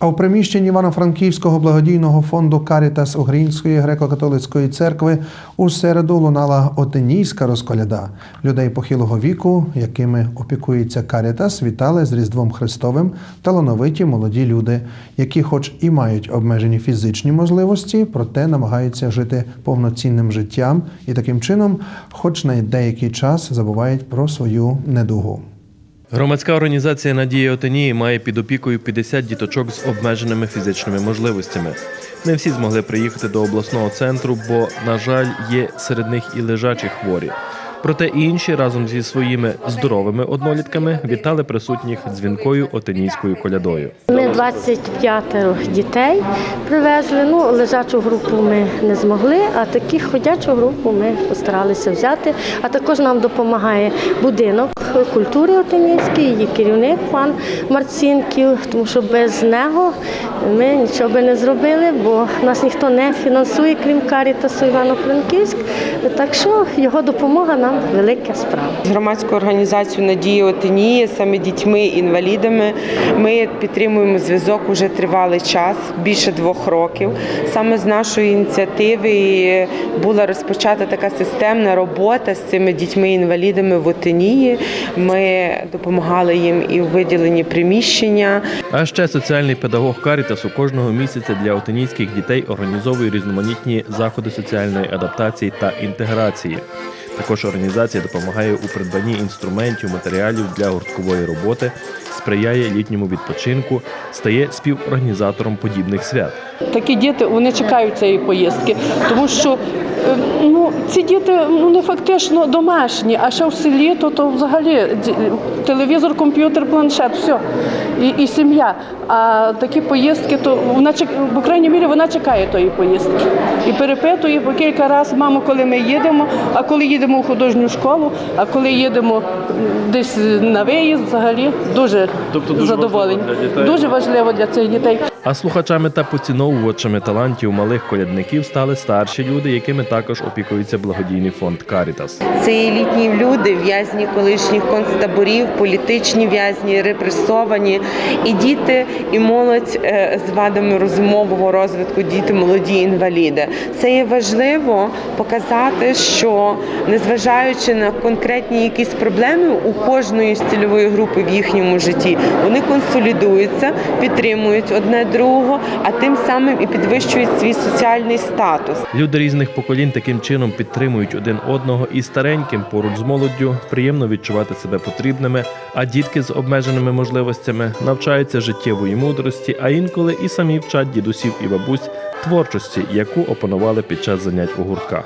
А в приміщенні Івано-Франківського благодійного фонду Карітас Української греко-католицької церкви у середу лунала отенійська розколяда. Людей похилого віку, якими опікується Карітас, вітали з Різдвом Христовим талановиті молоді люди, які, хоч і мають обмежені фізичні можливості, проте намагаються жити повноцінним життям і таким чином, хоч на деякий час забувають про свою недугу. Громадська організація Надія Отенії має під опікою 50 діточок з обмеженими фізичними можливостями. Не всі змогли приїхати до обласного центру, бо, на жаль, є серед них і лежачі хворі. Проте інші разом зі своїми здоровими однолітками вітали присутніх дзвінкою отенійською колядою. Ми 25 дітей привезли. Ну, лежачу групу ми не змогли, а таку ходячу групу ми постаралися взяти. А також нам допомагає будинок культури Отинівський, її керівник пан Марцінків, тому що без нього ми нічого би не зробили, бо нас ніхто не фінансує, крім Карітасу Івано-Франківськ. Так що його допомога нам велика справа. Громадську організацію Надія Отинії саме дітьми-інвалідами. Ми підтримуємо зв'язок уже тривалий час, більше двох років. Саме з нашої ініціативи була розпочата така системна робота з цими дітьми-інвалідами в Отинії. Ми допомагали їм і в виділенні приміщення. А ще соціальний педагог Карітасу кожного місяця для отенійських дітей організовує різноманітні заходи соціальної адаптації та інтеграції. Також організація допомагає у придбанні інструментів, матеріалів для гурткової роботи, сприяє літньому відпочинку, стає співорганізатором подібних свят. Такі діти вони чекають цієї поїздки, тому що е, ну, ці діти ну, фактично домашні, а ще в селі, то, то взагалі телевізор, комп'ютер, планшет, все. І, і сім'я. А такі поїздки, то вона по крайній мірі вона чекає тої поїздки. І перепитує по кілька разів, мамо, коли ми їдемо, а коли їдемо в художню школу, а коли їдемо десь на виїзд, взагалі дуже, Тобто дуже задоволені. важливо. Дуже важливо для цих дітей. А слухачами та поціновувачами талантів малих колядників стали старші люди, якими також опікується благодійний фонд Карітас. Це і літні люди, в'язні колишніх концтаборів, політичні в'язні, репресовані, і діти, і молодь е, з вадами розумового розвитку, діти, молоді інваліди. Це є важливо показати, що незважаючи на конкретні якісь проблеми у кожної з цільової групи в їхньому житті, вони консолідуються, підтримують одне другого, а тим самим і підвищують свій соціальний статус. Люди різних поколінь таким чином підтримують один одного і стареньким поруч з молоддю приємно відчувати себе потрібними, а дітки з обмеженими можливостями навчаються життєвої мудрості, а інколи і самі вчать дідусів і бабусь творчості, яку опанували під час занять у гуртках.